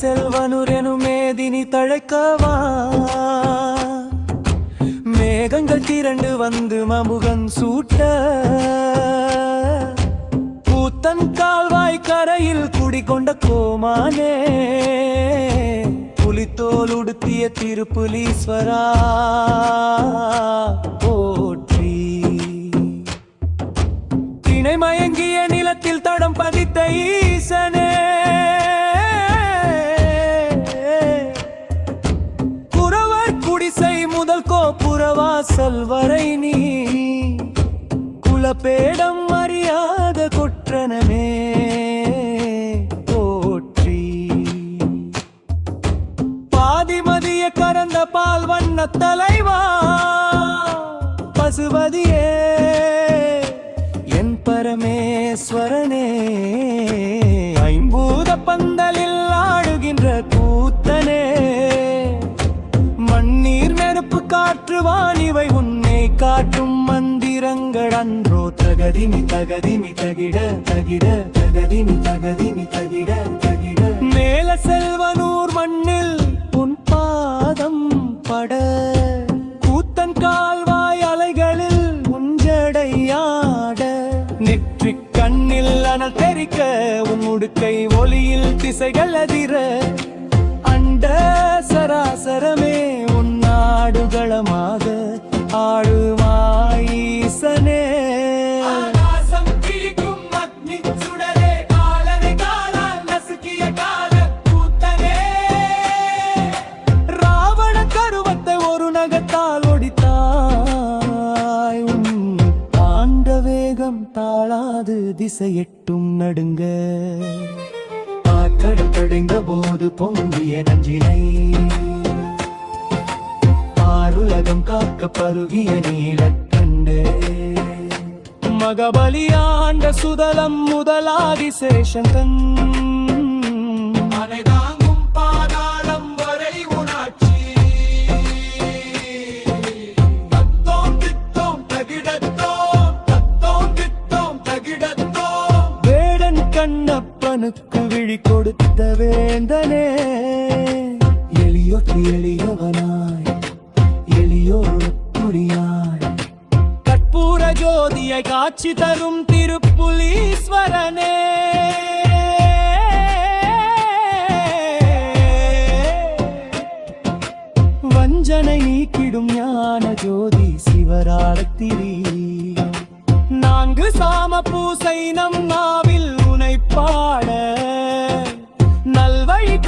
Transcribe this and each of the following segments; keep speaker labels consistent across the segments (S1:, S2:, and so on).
S1: செல்வனுரெனு மேதினி தழைக்கவா? மேகங்கள் திரண்டு வந்து மமுகன் சூட்ட. தன் கால்வாய் கரையில் குடிகொண்ட கோமானே புலித்தோல் உடுத்திய திருப்புலீஸ்வரா போற்றி. திணை மயங்கிய நிலத்தில் தடம் பதித்த ஈசனே குறவர் குடிசை முதல் கோப்புறவாசல் வரை நீ குலப்பேடம் அறியாத கறந்த பால் வண்ண தலைவா? பசுபதியே என் பரமேஸ்வரனே. ஐம்பூத பந்தலில் ஆடுகின்ற கூத்தனே. மண்ணீர் நெருப்பு காற்றுவான் இவை உன்னை காட்டும் மந்திரங்கள் அன்றோ. தகதிமி தகதிமி தகிட தகிட தகதிமி தகதிமி தகிட தகிட. மேல செல்வனூர் மண்ணில் உன் பாதம் பட. கூத்தன் கால்வாய் அலைகளில் உஞ்சடையாட நெற்றி கண்ணில் அனல் தெரிக்க உன் உடுக்கை ஒளியில் திசைகள் அதிர. வேகம் தாழாது திசையெட்டும் நடுங்க. ஆற்றல் கடைந்த போது பொங்கிய நஞ்சினை. ஆருலகம் காக்க பருகிய நீலக்கண்டு மகபலியாண்ட சுதலம் முதலாதி சேஷங்கன் கண்ணப்பனுக்கு விழி கொடுத்த வேந்தனே. எளியோக்கு எளியவனாய் எளியோடு துணியாய். கற்பூர ஜோதியை காட்சி தரும் திருப்புலீஸ்வரனே. வஞ்சனை நீக்கிடும் ஞான ஜோதி சிவராளத்திரி நான்கு சாம பூசை நம் நாவில் உனை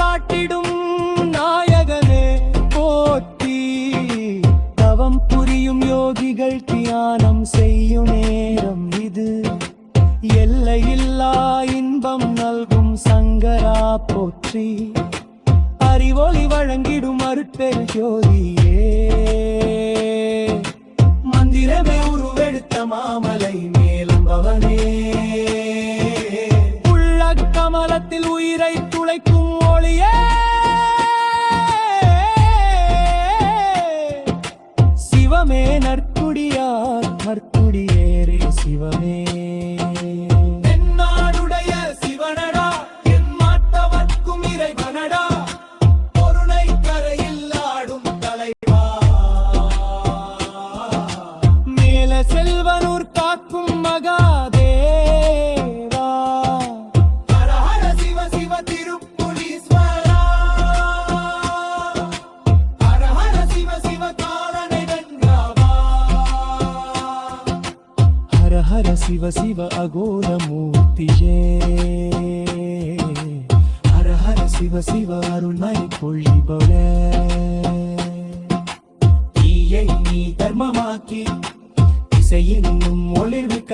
S1: காட்டிடும் நாயகனே போற்றி. தவம் புரியும் யோகிகள் தியானம் செய்யும் நேரம் இது. எல்லையில்லா இன்பம் நல்கும் சங்கரா போற்றி. அறிவொளி வழங்கிடும் அருட்பெரு ஜோதியே. மந்திரமே உருவெடுத்த மாமலை மேலும் பவனே. அகோரமூர்த்தியே ஹர ஹர சிவ சிவ அருணை பொழிபவளே தீயை நீ தர்மமாக்கி இசையினும் ஒளிர்விக்க